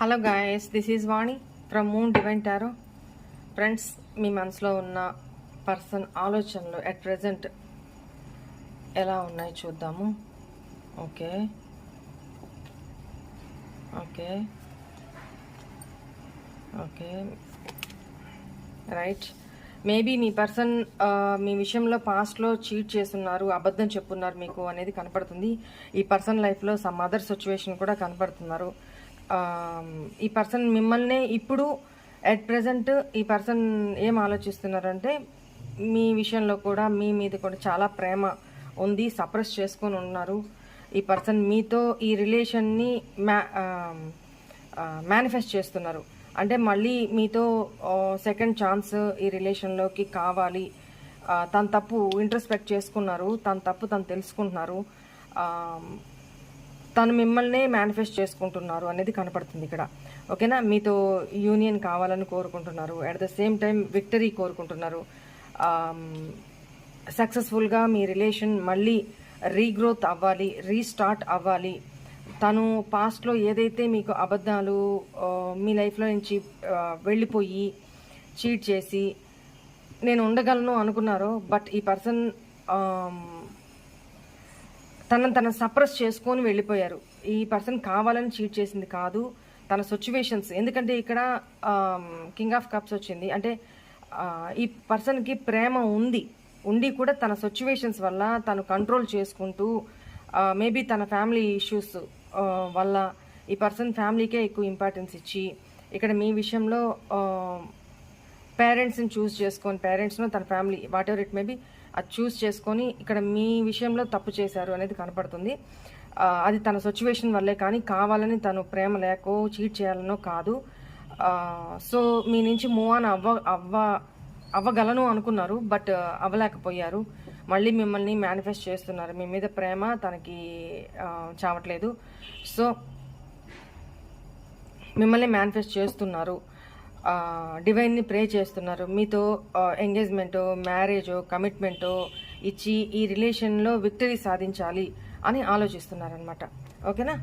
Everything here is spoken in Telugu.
Hello guys this is Vani from moon divine tarot friends మీ మనసులో ఉన్న పర్సన్ ఆలోచనలు అట్ ప్రజెంట్ ఎలా ఉన్నాయి చూద్దాము. Okay. Okay. Okay. Right maybe మీ పర్సన్ మీ విషయంలో పాస్ట్లో చీట్ చేస్తున్నారు అబద్ధం చెప్పున్నారు మీకు అనేది కనపడుతుంది. ఈ పర్సన్ లైఫ్లో సమ్ అదర్ సిచ్యువేషన్ కూడా కనపడుతున్నారు. ఈ పర్సన్ మిమ్మల్ని ఇప్పుడు అట్ ప్రజెంట్ ఈ పర్సన్ ఏం ఆలోచిస్తున్నారంటే మీ విషయంలో కూడా మీ మీద కూడా చాలా ప్రేమ ఉంది సప్రెస్ చేసుకొని ఉన్నారు. ఈ పర్సన్ మీతో ఈ రిలేషన్ని మ్యా మేనిఫెస్ట్ చేస్తున్నారు. అంటే మళ్ళీ మీతో సెకండ్ ఛాన్స్ ఈ రిలేషన్లోకి కావాలి. తన తప్పు ఇంట్రస్పెక్ట్ చేసుకున్నారు తన తప్పు తను తెలుసుకుంటున్నారు. తను మిమ్మల్ని మేనిఫెస్ట్ చేసుకుంటున్నారు అనేది కనపడుతుంది ఇక్కడ. ఓకేనా? మీతో యూనియన్ కావాలని కోరుకుంటున్నారు. At the same time victory కోరుకుంటున్నారు. Um, సక్సెస్ఫుల్గా మీ రిలేషన్ మళ్ళీ రీగ్రోత్ అవ్వాలి రీస్టార్ట్ అవ్వాలి. తను పాస్ట్లో ఏదైతే మీకు అబద్ధాలు uh, మీ లైఫ్లో నుంచి uh, వెళ్ళిపోయి చీట్ చేసి నేను ఉండగలను అనుకున్నారో బట్ ఈ పర్సన్ తనను తన సప్రెస్ చేసుకొని వెళ్ళిపోయారు. ఈ పర్సన్ కావాలని చీట్ చేసింది కాదు. తన సిచ్యువేషన్స్ ఎందుకంటే ఇక్కడ కింగ్ ఆఫ్ కప్స్ వచ్చింది. అంటే ఈ పర్సన్కి ప్రేమ ఉంది. ఉండి కూడా తన సిచ్యువేషన్స్ వల్ల తను కంట్రోల్ చేసుకుంటూ మేబీ తన ఫ్యామిలీ ఇష్యూస్ వల్ల ఈ పర్సన్ ఫ్యామిలీకే ఎక్కువ ఇంపార్టెన్స్ ఇచ్చి ఇక్కడ మీ విషయంలో పేరెంట్స్ని చూస్ చేసుకొని పేరెంట్స్ను తన family whatever it maybe అది చూస్ చేసుకొని ఇక్కడ మీ విషయంలో తప్పు చేశారు అనేది కనపడుతుంది. అది తన సిచ్యువేషన్ వల్లే కానీ కావాలని తను ప్రేమ లేకో చీట్ చేయాలనో కాదు. సో మీ నుంచి మూవ్ ఆన్ అవ్వ అవ్వ అవ్వగలను అనుకున్నారు బట్ అవ్వలేకపోయారు. మళ్ళీ మిమ్మల్ని మేనిఫెస్ట్ చేస్తున్నారు. మీ మీద ప్రేమ తనకి చావట్లేదు. సో మిమ్మల్ని మేనిఫెస్ట్ చేస్తున్నారు. డివైన్ని ప్రే చేస్తున్నారు. మీతో ఎంగేజ్మెంటు మ్యారేజ్ కమిట్మెంటు ఇచ్చి ఈ రిలేషన్లో విక్టరీ సాధించాలి అని ఆలోచిస్తున్నారనమాట ఓకేనా